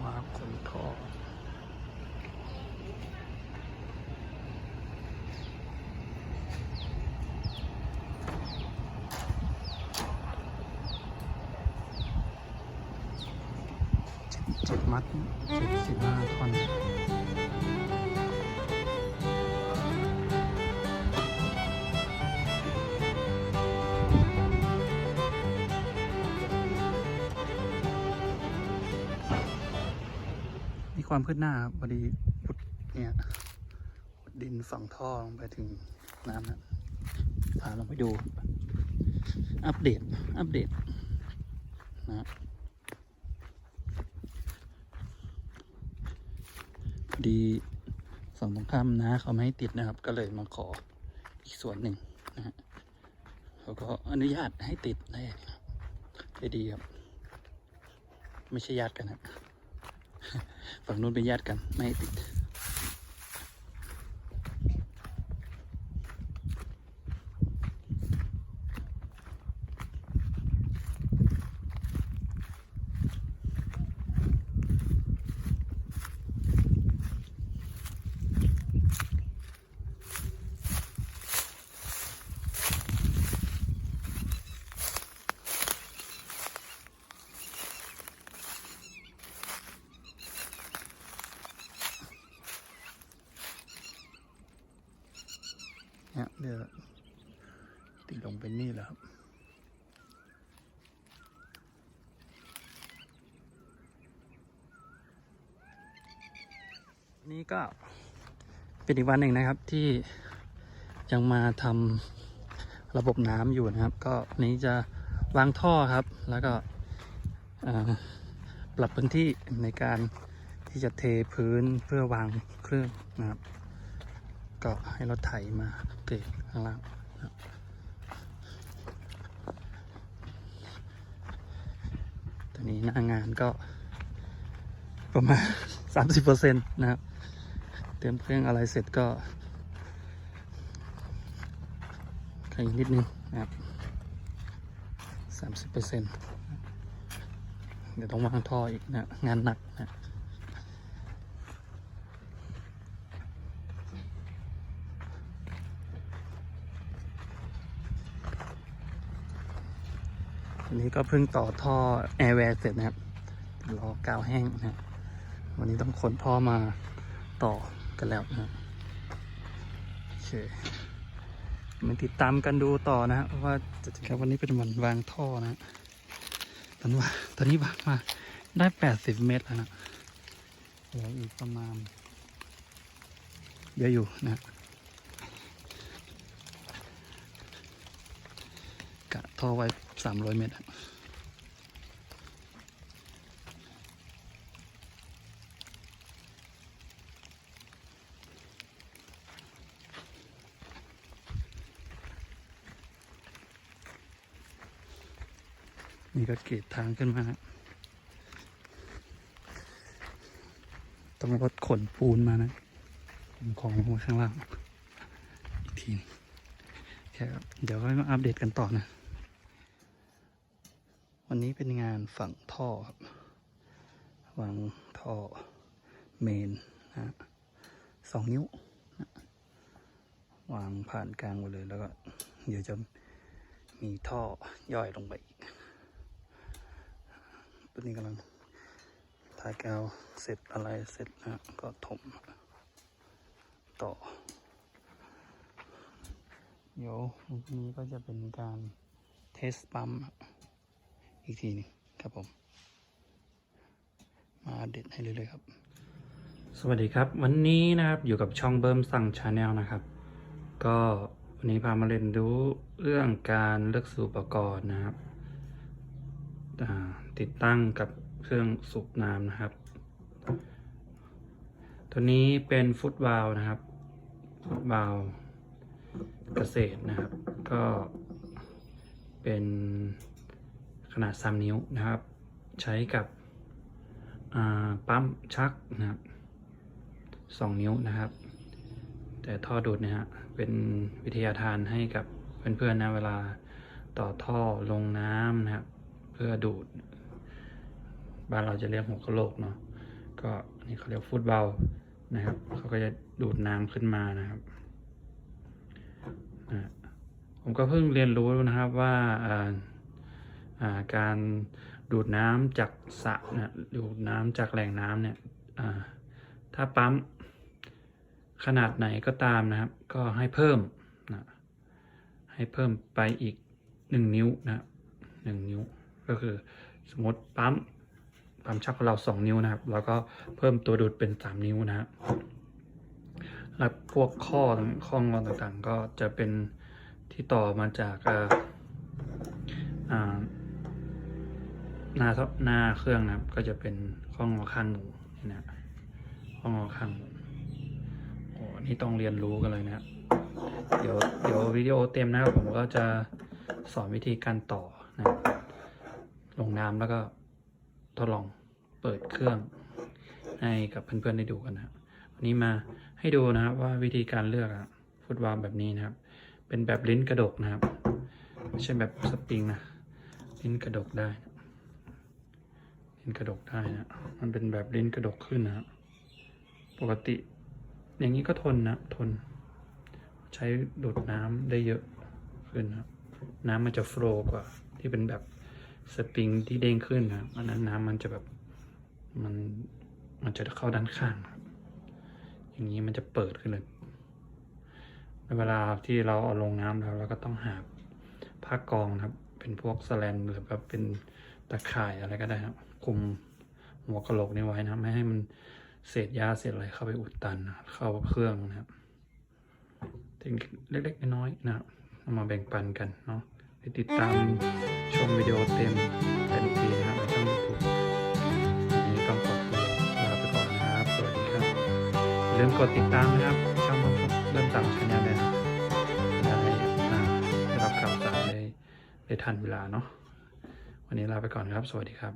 มาคนท้อเจ็ดเจ็ดมัดเจ็ดสิบห้าท่อน ความคืบหน้าพอดีขุดเนี่ยขุดดินฝังท่อลงไปถึงน้ำนะพาลงไปดู อัปเดต อัปเดตนะพอดีฝั่งตรงข้ามนะเขาไม่ให้ติดนะครับ ก็เลยมาขออีกส่วนหนึ่งนะฮะเขาก็อนุญาตให้ติดได้ครับได้ดีครับ ไม่ใช่ญาติกันนะ ฝั่งนู้นเป็นญาติกันไม่ให้ติด เนี่ยเดี๋ยวติดลงเป็นนี่แหละครับนี่ก็เป็นอีกวันหนึ่งนะครับที่ยังมาทำระบบน้ำอยู่นะครับ ก็นี้จะวางท่อครับ แล้วก็ปรับพื้นที่ในการที่จะเทพื้นเพื่อวางเครื่องนะครับ ก็ให้รถไถมา เทข้างล่างตอนนี้หน้างานก็ ประมาณ 30%นะครับ เตรียมเครื่องอะไรเสร็จก็แค่อีกนิดนึงนะครับ30%เดี๋ยวต้องวางท่ออีกนะ งานหนักนะ นนี้ก็เพิ่งต่อท่อแอร์แวร์เสร็จนะครับรอกาวแห้งนะครับวันนี้ต้องขนท่อมาต่อกันแล้วนะโอเคมาติดตามกันดูต่อนะฮะว่าจะครับวันนี้เป็นวันวางท่อนะตอนว่าตอนนี้วางมาได้แปดสิบเมตรแล้วนะเหลืออีกประมาณเยอะอยู่นะ กะท่อไว้สามร้อยเมตรนี่ก็เกตทางขึ้นมา ต้องรถขนปูนมานะขนของมาข้างล่าง อีกที แค่เดี๋ยวค่อยมาอัปเดตกันต่อนะ วันนี้เป็นงานฝังท่อครับวางท่อเมนนะสองนิ้วนะวางผ่านกลางไปเลยแล้วก็เดี๋ยวจะมีท่อย่อยลงไปอีกตัวนี้กำลังทากาวเสร็จอะไรเสร็จนะก็ถมต่อ เดี๋ยวตรงนี้ก็จะเป็นการเทสปั๊ม อีกทีนึงครับผม มาอัปเด็ดให้เรื่อยๆครับ สวัสดีครับ วันนี้นะครับอยู่กับช่องเบิ้มสั่งชาแนลนะครับ ก็วันนี้พามาเรียนรู้เรื่องการเลือกสูบอุปกรณ์นะครับติดตั้งกับเครื่องสูบน้ำนะครับ ตัวนี้เป็นฟุตวาลนะครับ ฟุตวาลเกษตรนะครับ ก็เป็น ขนาด 3 นิ้วนะครับ ใช้กับปั๊มชักนะครับ2นิ้วนะครับ แต่ท่อดูดเนี่ยฮะเป็นวิทยาทานให้กับเพื่อนๆนะเวลาต่อท่อลงน้ำนะครับ เพื่อดูด บ้านเราจะเรียกหัวกะโหลกเนาะก็นี่เขาเรียกฟุตบอลนะครับเขาก็จะดูดน้ำขึ้นมานะครับผมก็เพิ่งเรียนรู้นะครับว่า การดูดน้ำจากสระนะดูดน้ำจากแหล่งน้ำเนี่ยถ้าปั๊มขนาดไหนก็ตามนะครับ ก็ให้เพิ่มนะให้เพิ่มไปอีกหนึ่งนิ้วนะครับหนึ่งนิ้ว ก็คือสมมติปั๊มปั๊มชักของเราสองนิ้วนะครับ แล้วก็เพิ่มตัวดูดเป็นสามนิ้วนะครับแล้วพวกข้อข้องอต่างๆ ก็จะเป็นที่ต่อมาจากอ่า หน้าหน้าเครื่องนะครับ ก็จะเป็นข้องอข้างหมูนี่นะข้องอข้างหมูโอ้นี่ต้องเรียนรู้กันเลยนะเดี๋ยวเดี๋ยววิดีโอเต็มนะครับผมก็จะสอนวิธีการต่อนะลงน้ำแล้วก็ทดลองเปิดเครื่องให้กับเพื่อนๆได้ดูกันนะวันนี้มาให้ดูนะครับว่าวิธีการเลือกอะฟุตวาลแบบนี้นะครับ เป็นแบบลิ้นกระดกนะครับไม่ใช่แบบสปริงนะลิ้นกระดกได้ ลิ้นกระดกได้นะ มันเป็นแบบลิ้นกระดกขึ้นนะครับปกติ อย่างนี้ก็ทนนะ ทน ใช้ดูดน้ำได้เยอะขึ้นนะน้ำมันจะโฟล์กว่า ที่เป็นแบบสปริงที่เด้งขึ้นนะอันนั้นน้ำมันจะแบบมันมันจะเข้าด้านข้างครับอย่างนี้มันจะเปิดขึ้นเลยเวลาที่เราเอาลงน้ำแล้วเราก็ต้องหาผ้ากองนะครับ เป็นพวกสแลนหรือแบบเป็นตะข่ายอะไรก็ได้ครับ คุมหัวกระโหลกนี้ไว้นะไม่ให้มันเศษยาเศษอะไรเข้าไปอุดตันนะเข้าเครื่องนะครับเทคนิคเล็กๆน้อยๆนะครับเอามาแบ่งปันกันเนาะไปติดตามชมวิดีโอเต็มเต็มปีนะครับในช่องยูทูบวันนี้ต้องขอตัวลาไปก่อนนะครับ สวัสดีครับอย่าลืมกดติดตามนะครับช่องเริ่มตามชาแนลเลยนะครับจะได้ได้รับข่าวสารได้ได้ทันเวลาเนาะวันนี้ลาไปก่อนครับ สวัสดีครับ